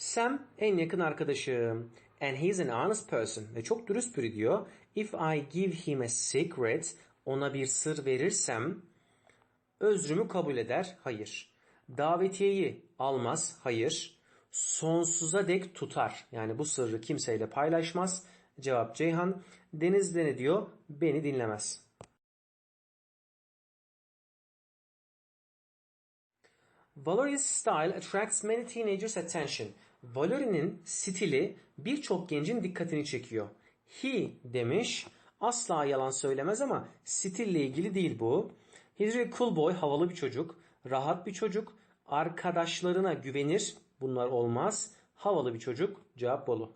Sam en yakın arkadaşım. And he's an honest person. Ve çok dürüst biri diyor. If I give him a secret, ona bir sır verirsem özrümü kabul eder. Hayır. Davetiyeyi almaz. Hayır. Sonsuza dek tutar. Yani bu sırrı kimseyle paylaşmaz. Cevap Ceyhan. Denizde ne diyor? Beni dinlemez. Valerie's style attracts many teenagers' attention. Valerie'nin stili birçok gencin dikkatini çekiyor. He demiş. Asla yalan söylemez ama stille ilgili değil bu. A cool havalı bir çocuk. Rahat bir çocuk. Arkadaşlarına güvenir. Bunlar olmaz. Havalı bir çocuk. Cevap Bolu.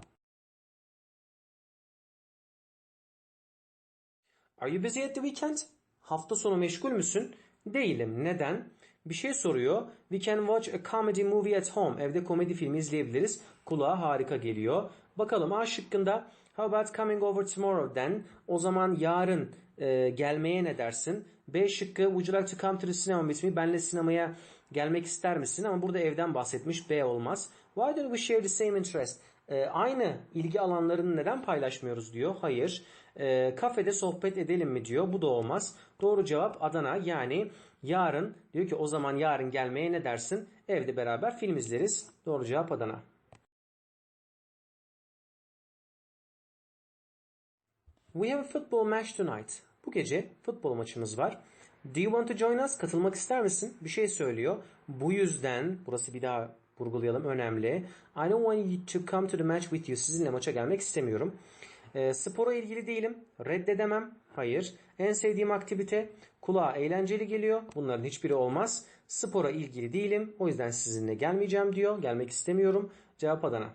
Are you busy at the weekend? Hafta sonu meşgul müsün? Değilim. Neden? Bir şey soruyor. We can watch a comedy movie at home. Evde komedi filmi izleyebiliriz. Kulağa harika geliyor. Bakalım A şıkkında How about coming over tomorrow then? O zaman yarın e, gelmeye ne dersin? B şıkkı Would you like to come to the cinema with me? Benle sinemaya gelmek ister misin? Ama burada evden bahsetmiş. B olmaz. Why don't we share the same interest? E, aynı ilgi alanlarını neden paylaşmıyoruz diyor. Hayır. E, kafede sohbet edelim mi diyor. Bu da olmaz. Doğru cevap Adana. Yani yarın diyor ki o zaman yarın gelmeye ne dersin? Evde beraber film izleriz. Doğru cevap Adana. We have a football match tonight. Bu gece futbol maçımız var. Do you want to join us? Katılmak ister misin? Bir şey söylüyor. Bu yüzden, burası bir daha vurgulayalım önemli. I don't want you to come to the match with you. Sizinle maça gelmek istemiyorum. E, spora ilgili değilim. Reddedemem. Hayır. En sevdiğim aktivite kulağa eğlenceli geliyor. Bunların hiçbiri olmaz. Spora ilgili değilim. O yüzden sizinle gelmeyeceğim diyor. Gelmek istemiyorum. Cevap Adana.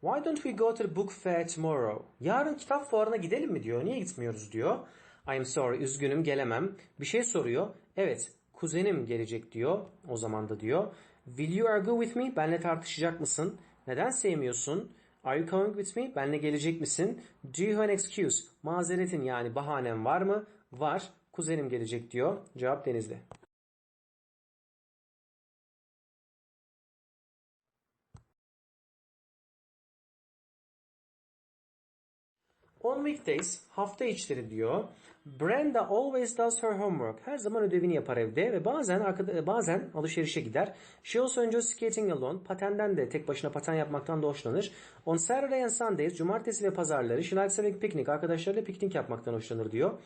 Why don't we go to the book fair tomorrow? Yarın kitap fuarına gidelim mi diyor. Niye gitmiyoruz diyor. I'm sorry üzgünüm gelemem. Bir şey soruyor. Evet kuzenim gelecek diyor. O zaman da diyor. Will you argue with me? Benle tartışacak mısın? Neden sevmiyorsun? Are you coming with me? Benle gelecek misin? Do you have an excuse? Mazeretin yani bahanen var mı? Var. Kuzenim gelecek diyor. Cevap Denizli. On weekdays, hafta içleri diyor. Brenda always does her homework. Her zaman ödevini yapar evde ve bazen bazen alışverişe gider. She also enjoys skating alone. Patenden de tek başına paten yapmaktan da hoşlanır. On Saturday and Sundays, cumartesi ve pazarları she likes having picnic. Arkadaşlarıyla piknik yapmaktan hoşlanır diyor.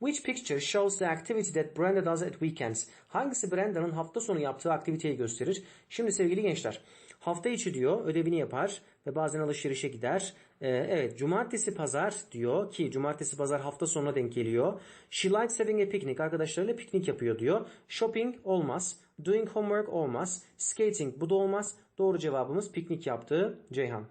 Which picture shows the activity that Brenda does at weekends? Hangisi Brenda'nın hafta sonu yaptığı aktiviteyi gösterir? Şimdi sevgili gençler, hafta içi diyor ödevini yapar ve bazen alışverişe gider. Ee, evet cumartesi pazar diyor ki cumartesi pazar hafta sonuna denk geliyor. She likes having a picnic. Arkadaşlarıyla piknik yapıyor diyor. Shopping olmaz. Doing homework olmaz. Skating bu da olmaz. Doğru cevabımız piknik yaptığı Ceyhan.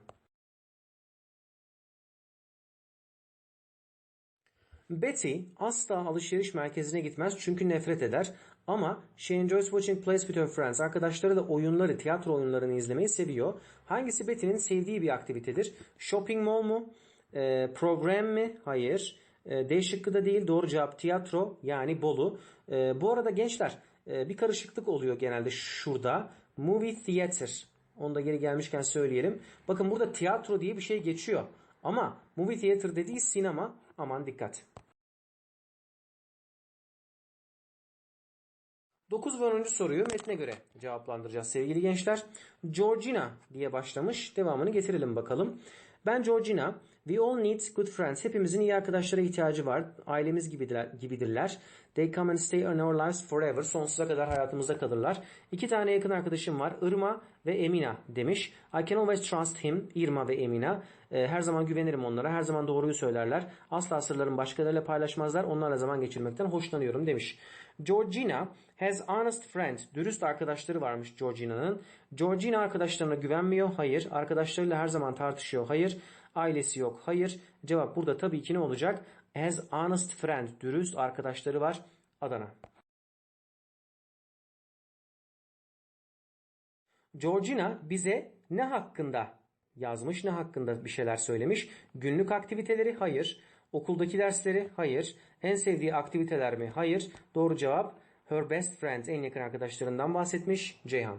Betty asla alışveriş merkezine gitmez çünkü nefret eder. Ama she enjoys watching plays with her friends. Arkadaşları da oyunları, tiyatro oyunlarını izlemeyi seviyor. Hangisi Betty'nin sevdiği bir aktivitedir? Shopping mall mu? E, program mi? Hayır. E, D şıkkı da değil. Doğru cevap tiyatro yani Bolu. E, bu arada gençler e, bir karışıklık oluyor genelde şurada. Movie theater. Onu da geri gelmişken söyleyelim. Bakın burada tiyatro diye bir şey geçiyor. Ama movie theater dediği sinema. Aman dikkat. 9 ve 10. soruyu metne göre cevaplandıracağız sevgili gençler. Georgina diye başlamış. Devamını getirelim bakalım. Ben Georgina. We all need good friends. Hepimizin iyi arkadaşlara ihtiyacı var. Ailemiz gibidirler. gibidirler. They come and stay in our lives forever. Sonsuza kadar hayatımızda kalırlar. İki tane yakın arkadaşım var. Irma ve Emina demiş. I can always trust him. Irma ve Emina. Ee, her zaman güvenirim onlara. Her zaman doğruyu söylerler. Asla sırlarını başkalarıyla paylaşmazlar. Onlarla zaman geçirmekten hoşlanıyorum demiş. Georgina has honest friend. Dürüst arkadaşları varmış Georgina'nın. Georgina arkadaşlarına güvenmiyor. Hayır. Arkadaşlarıyla her zaman tartışıyor. Hayır. Ailesi yok. Hayır. Cevap burada tabii ki ne olacak? Has honest friend. Dürüst arkadaşları var. Adana. Georgina bize ne hakkında yazmış, ne hakkında bir şeyler söylemiş? Günlük aktiviteleri hayır. Okuldaki dersleri hayır. En sevdiği aktiviteler mi? Hayır. Doğru cevap Her best friend en yakın arkadaşlarından bahsetmiş Ceyhan.